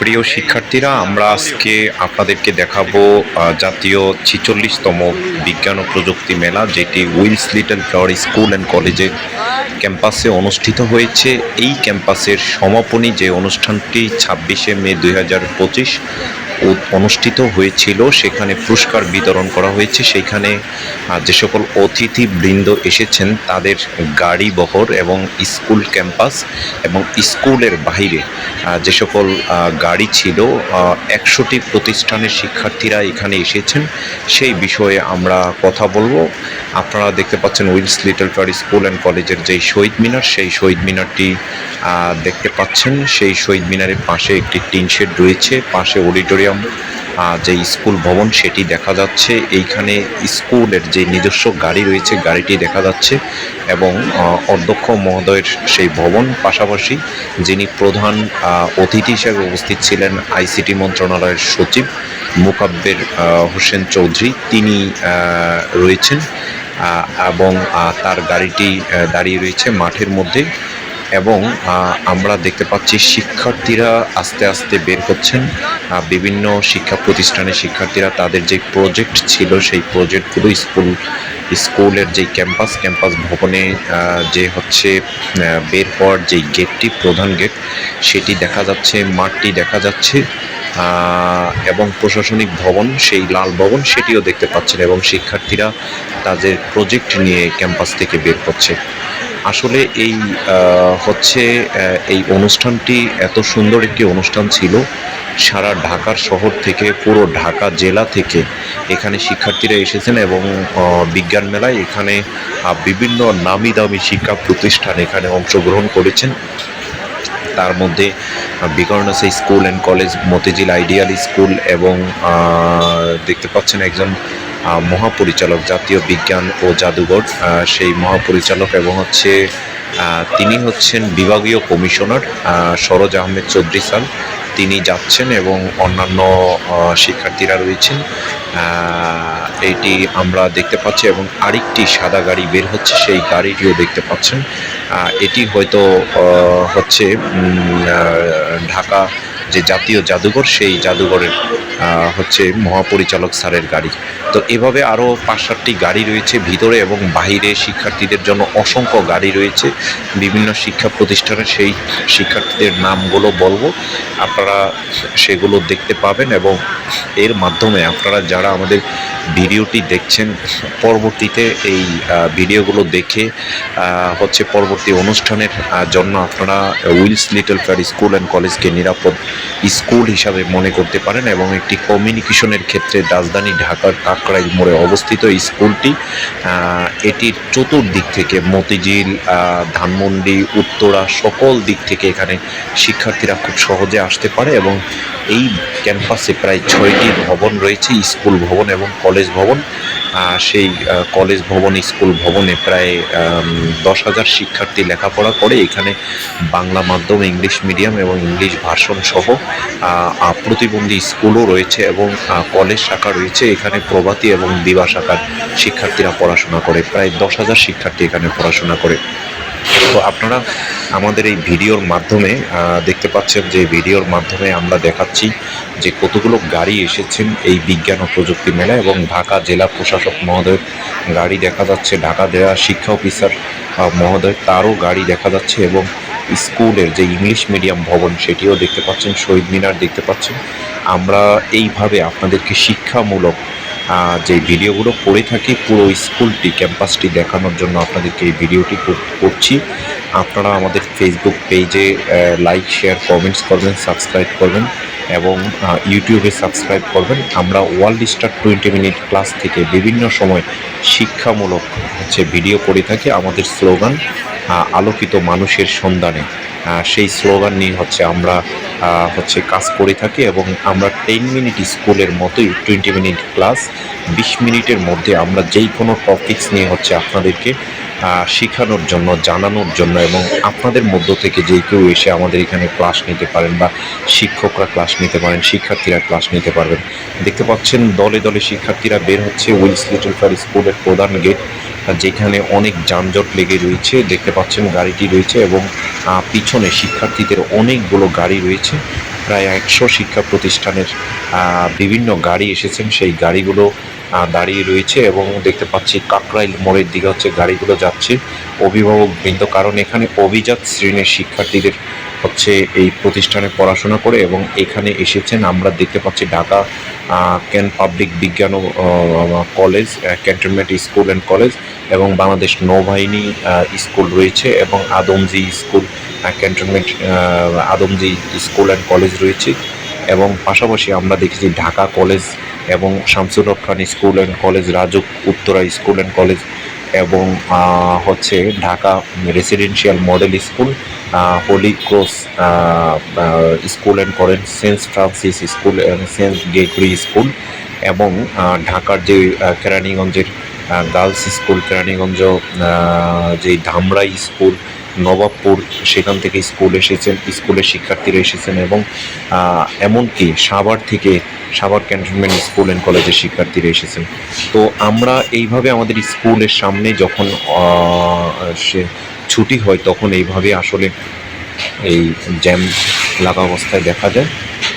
প্রিয় শিক্ষার্থীরা, আমরা আজকে আপনাদেরকে দেখাবো জাতীয় ছিচল্লিশতম বিজ্ঞান ও প্রযুক্তি মেলা, যেটি Wills Little Flower School and কলেজের ক্যাম্পাসে অনুষ্ঠিত হয়েছে। এই ক্যাম্পাসের সমাপনী যে অনুষ্ঠানটি ছাব্বিশে মে দুই হাজার পঁচিশ অনুষ্ঠিত হয়েছিল সেখানে পুরস্কার বিতরণ করা হয়েছে। সেখানে যে সকল অতিথি বৃন্দ এসেছেন তাদের গাড়ি বহর এবং স্কুল ক্যাম্পাস এবং স্কুলের আহ, যে সকল গাড়ি ছিল একশোটি প্রতিষ্ঠানের শিক্ষার্থীরা এখানে এসেছেন। সেই বিষয়ে আমরা কথা বলব। আপনারা দেখতে পাচ্ছেন Wills Little Flower School and কলেজের যেই শহীদ মিনার, সেই শহীদ মিনারটি দেখতে পাচ্ছেন। সেই শহীদ মিনারের পাশে একটি টিন শেড রয়েছে। পাশে অডিটোরিয়াম যে স্কুল ভবন, সেটি দেখা যাচ্ছে। এইখানে স্কুলের যে নিজস্ব গাড়ি রয়েছে, গাড়িটি দেখা যাচ্ছে এবং অধ্যক্ষ মহোদয়ের সেই ভবন। পাশাপাশি যিনি প্রধান অতিথি হিসেবে উপস্থিত ছিলেন আইসিটি মন্ত্রণালয়ের সচিব মোকাব্বের হোসেন চৌধুরী, তিনি রয়েছেন। এবং তার গাড়িটি দাঁড়িয়ে রয়েছে মাঠের মধ্যে এবং আমরা দেখতে পাচ্ছি শিক্ষার্থীরা আস্তে আস্তে বের হচ্ছেন। বিভিন্ন শিক্ষা প্রতিষ্ঠানের শিক্ষার্থীরা তাদের যে প্রজেক্ট ছিল, সেই প্রজেক্টগুলো স্কুল, স্কুলের যে ক্যাম্পাস ক্যাম্পাস ভবনে যে হচ্ছে বের হওয়ার যেই গেটটি প্রধান গেট সেটি দেখা যাচ্ছে, মাঠটি দেখা যাচ্ছে। এবং প্রশাসনিক ভবন, সেই লাল ভবন সেটিও দেখতে পাচ্ছেন এবং শিক্ষার্থীরা তাদের প্রজেক্ট নিয়ে ক্যাম্পাস থেকে বের হচ্ছে। আসলে এই হচ্ছে এই অনুষ্ঠানটি এত সুন্দর একটি অনুষ্ঠান ছিল। সারা ঢাকার শহর থেকে, পুরো ঢাকা জেলা থেকে এখানে শিক্ষার্থীরা এসেছেন এবং বিজ্ঞান মেলায় এখানে বিভিন্ন নামি দামি শিক্ষা প্রতিষ্ঠান এখানে অংশগ্রহণ করেছেন। তার মধ্যে বিকর্ণসে school and college Motijheel ideal school এবং দেখতে পাচ্ছেন একজন মহাপরিচালক, জাতীয় বিজ্ঞান ও জাদুঘর। সেই মহাপরিচালক এবং হচ্ছে তিনি হচ্ছেন বিভাগীয় কমিশনার সরোজ আহমেদ চৌধুরী স্যার। তিনি যাচ্ছেন এবং অন্যান্য শিক্ষার্থীরা রয়েছেন। এইটি আমরা দেখতে পাচ্ছি এবং আরেকটি সাদা গাড়ি বের হচ্ছে, সেই গাড়িটিও দেখতে পাচ্ছেন। এটি হয়তো হচ্ছে ঢাকা যে জাতীয় জাদুঘর, সেই জাদুঘরের হচ্ছে মহাপরিচালক স্যারের গাড়ি। তো এভাবে আরও পাঁচ সাতটি গাড়ি রয়েছে ভিতরে এবং বাইরে শিক্ষার্থীদের জন্য অসংখ্য গাড়ি রয়েছে। বিভিন্ন শিক্ষা প্রতিষ্ঠানের সেই শিক্ষার্থীদের নামগুলো বলব। আপনারা সেগুলো দেখতে পাবেন এবং এর মাধ্যমে আপনারা যারা আমাদের ভিডিওটি দেখছেন, পরবর্তীতে এই ভিডিওগুলো দেখে হচ্ছে পরবর্তী অনুষ্ঠানের জন্য আপনারা Wills Little fair school and কলেজকে নিরাপদ স্কুল হিসাবে মনে করতে পারেন এবং একটি কমিউনিকেশনের ক্ষেত্রে রাজধানী ঢাকার কাকরাইল মোড়ে অবস্থিত স্কুলটি এটির চতুর্দিক থেকে মতিঝিল ধানমন্ডি, উত্তরা সকল দিক থেকে এখানে শিক্ষার্থীরা খুব সহজে আসতে পারে এবং এই ক্যাম্পাসে প্রায় ছয়টি ভবন রয়েছে, স্কুল ভবন এবং কলেজ ভবন। সেই কলেজ ভবন স্কুল ভবনে প্রায় দশ হাজার শিক্ষার্থী লেখাপড়া করে। এখানে বাংলা মাধ্যম, ইংলিশ মিডিয়াম এবং ইংলিশ ভার্সন সহ প্রতিবন্ধী স্কুলও রয়েছে এবং কলেজ শাখা রয়েছে। এখানে প্রভাতী এবং দিবা শাখার শিক্ষার্থীরা পড়াশোনা করে। প্রায় দশ হাজার শিক্ষার্থী এখানে পড়াশোনা করে। তো আপনারা আমাদের এই ভিডিওর মাধ্যমে দেখতে পাচ্ছেন যে ভিডিওর মাধ্যমে আমরা দেখাচ্ছি যে কতগুলো গাড়ি এসেছেন এই বিজ্ঞান ও প্রযুক্তি মেলা এবং ঢাকা জেলা প্রশাসক মহোদয়ের গাড়ি দেখা যাচ্ছে, ঢাকা জেলা শিক্ষা অফিসার মহোদয় তারও গাড়ি দেখা যাচ্ছে এবং স্কুলের যে ইংলিশ মিডিয়াম ভবন সেটিও দেখতে পাচ্ছেন, শহীদ মিনার দেখতে পাচ্ছেন। আমরা এইভাবে আপনাদেরকে শিক্ষামূলক যে ভিডিওগুলো করে থাকি, পুরো স্কুলটি, ক্যাম্পাসটি দেখানোর জন্য আপনাদেরকে এই ভিডিওটি করছি। আপনারা আমাদের ফেসবুক পেজে লাইক শেয়ার কমেন্টস করবেন সাবস্ক্রাইব করবেন এবং ইউটিউবে সাবস্ক্রাইব করবেন। আমরা World Star twenty minute class থেকে বিভিন্ন সময় শিক্ষামূলক হচ্ছে ভিডিও করে থাকি আমাদের স্লোগান আলোকিত মানুষের সন্ধানে। সেই স্লোগান নিয়ে হচ্ছে আমরা হচ্ছে কাজ করে থাকি এবং আমরা টেন মিনিট স্কুলের মতোই টোয়েন্টি মিনিট ক্লাস বিশ মিনিটের মধ্যে আমরা যেই কোনো টপিকস নিয়ে হচ্ছে আপনাদেরকে শেখানোর জন্য, জানানোর জন্য এবং আপনাদের মধ্য থেকে যে কেউ এসে আমাদের এখানে ক্লাস নিতে পারেন বা শিক্ষকরা ক্লাস নিতে পারেন, শিক্ষার্থীরা ক্লাস নিতে পারবেন। দেখতে পাচ্ছেন দলে দলে শিক্ষার্থীরা বের হচ্ছে উইলস লিটল ফেয়ার স্কুলের প্রধান গেট যেখানে অনেক যানজট লেগে রয়েছে, দেখতে পাচ্ছেন গাড়িটি রয়েছে এবং পিছনে শিক্ষার্থীদের অনেকগুলো গাড়ি রয়েছে। প্রায় একশো শিক্ষা প্রতিষ্ঠানের বিভিন্ন গাড়ি এসেছেন। সেই গাড়িগুলো দাঁড়িয়ে রয়েছে এবং দেখতে পাচ্ছি কাকরাইল মোড়ের দিকে হচ্ছে গাড়িগুলো যাচ্ছে। অভিভাবক বৃন্দ, কারণ এখানে অভিজাত শ্রেণির শিক্ষার্থীদের হচ্ছে এই প্রতিষ্ঠানে পড়াশোনা করে এবং এখানে এসেছেন। আমরা দেখতে পাচ্ছি ঢাকা ক্যান পাবলিক বিজ্ঞান college cantonment school and college এবং বাংলাদেশ নৌবাহিনী স্কুল রয়েছে এবং Adamjee school cantonment Adamjee school and college রয়েছে এবং পাশাপাশি আমরা দেখেছি ঢাকা কলেজ এবং Shamsur Rahman school and college Rajuk Uttara school and college এবং হচ্ছে Dhaka residential model school Holy Cross school and করেন Saint Francis school Saint Gregory school এবং ঢাকার যে কেরানীগঞ্জের গার্লস স্কুল কেরানীগঞ্জ যে ধামরাই স্কুল নবাবপুর, সেখান থেকে স্কুল এসেছেন, স্কুলের শিক্ষার্থীরা এসেছেন এবং এমনকি সাভার থেকে সাভার ক্যান্টনমেন্ট স্কুল অ্যান্ড কলেজের শিক্ষার্থীরা এসেছেন। তো আমরা এইভাবে আমাদের স্কুলের সামনে যখন সে ছুটি হয়, তখন এইভাবে আসলে এই জ্যাম লাগা অবস্থায় দেখা যায়।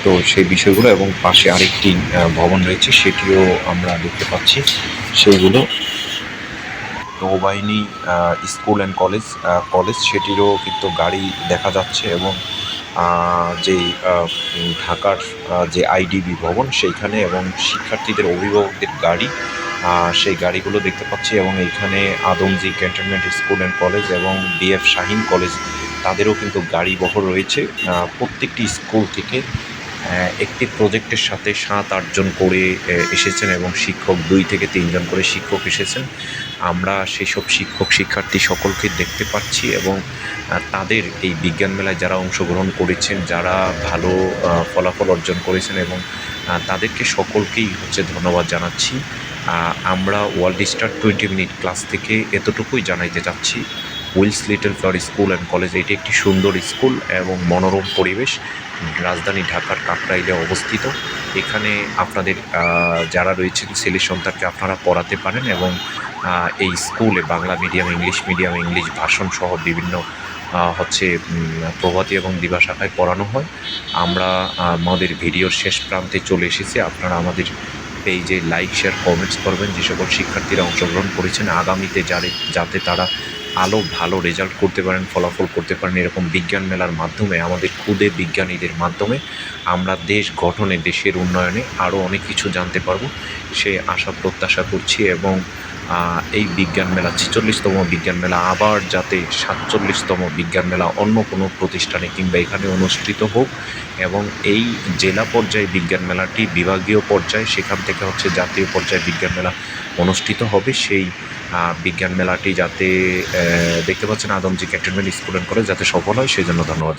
তো সেই বিষয়গুলো এবং পাশে আরেকটি ভবন রয়েছে, সেটিও আমরা দেখতে পাচ্ছি। সেইগুলো নৌবাহিনী স্কুল অ্যান্ড কলেজ কলেজ সেটিরও কিন্তু গাড়ি দেখা যাচ্ছে এবং যেই ঢাকার যে আইডিবি ভবন সেইখানে এবং শিক্ষার্থীদের, অভিভাবকদের গাড়ি সেই গাড়িগুলো দেখতে পাচ্ছি এবং এইখানে Adamjee cantonment school and college এবং বিএফ শাহিন কলেজ তাদেরও কিন্তু গাড়ি বহর রয়েছে প্রত্যেকটি স্কুল থেকে। একটি প্রজেক্টের সাথে সাত আটজন করে এসেছেন এবং শিক্ষক দুই থেকে তিনজন করে শিক্ষক এসেছেন। আমরা সেসব শিক্ষক শিক্ষার্থী সকলকে দেখতে পাচ্ছি এবং তাদের এই বিজ্ঞান মেলায় যারা অংশগ্রহণ করেছেন, যারা ভালো ফলাফল অর্জন করেছেন এবং তাদেরকে সকলকেই হচ্ছে ধন্যবাদ জানাচ্ছি। আমরা World Star twenty minute class থেকে এতটুকুই জানাইতে চাচ্ছি। Wills Little Flower School and college. এটি একটি সুন্দর স্কুল এবং মনোরম পরিবেশ। রাজধানী ঢাকার কাকরাইলে অবস্থিত। এখানে আপনাদের যারা রয়েছেন ছেলে সন্তানকে আপনারা পড়াতে পারেন এবং এই স্কুলে Bangla medium, English medium, English ভাষণ সহ বিভিন্ন হচ্ছে প্রভাতী এবং দিবা শাখায় পড়ানো হয়। আমরা আমাদের ভিডিওর শেষ প্রান্তে চলে এসেছি। আপনারা আমাদের পেজে লাইক, শেয়ার, কমেন্টস করবেন। যে সকল শিক্ষার্থীরা অংশগ্রহণ করেছেন, আগামীতে যারে, যাতে তারা আলো ভালো রেজাল্ট করতে পারেন, ফলাফল করতে পারেন এরকম বিজ্ঞান মেলার মাধ্যমে, আমাদের খুদে বিজ্ঞানীদের মাধ্যমে আমরা দেশ গঠনে, দেশের উন্নয়নে আরও অনেক কিছু জানতে পারব। সে আশা, প্রত্যাশা করছি এবং এই বিজ্ঞান মেলা, ছেচল্লিশতম বিজ্ঞান মেলা আবার যাতে সাতচল্লিশতম বিজ্ঞান মেলা অন্য কোনো প্রতিষ্ঠানে কিংবা এখানে অনুষ্ঠিত হোক এবং এই জেলা পর্যায়ে বিজ্ঞান মেলাটি বিভাগীয় পর্যায়ে, সেখান থেকে হচ্ছে জাতীয় পর্যায়ে বিজ্ঞান মেলা অনুষ্ঠিত হবে, সেই বিজ্ঞান মেলাটি যাতে দেখতে পাচ্ছেন Adamjee cantonment school and college যাতে সফল হয়, সেই জন্য ধন্যবাদ।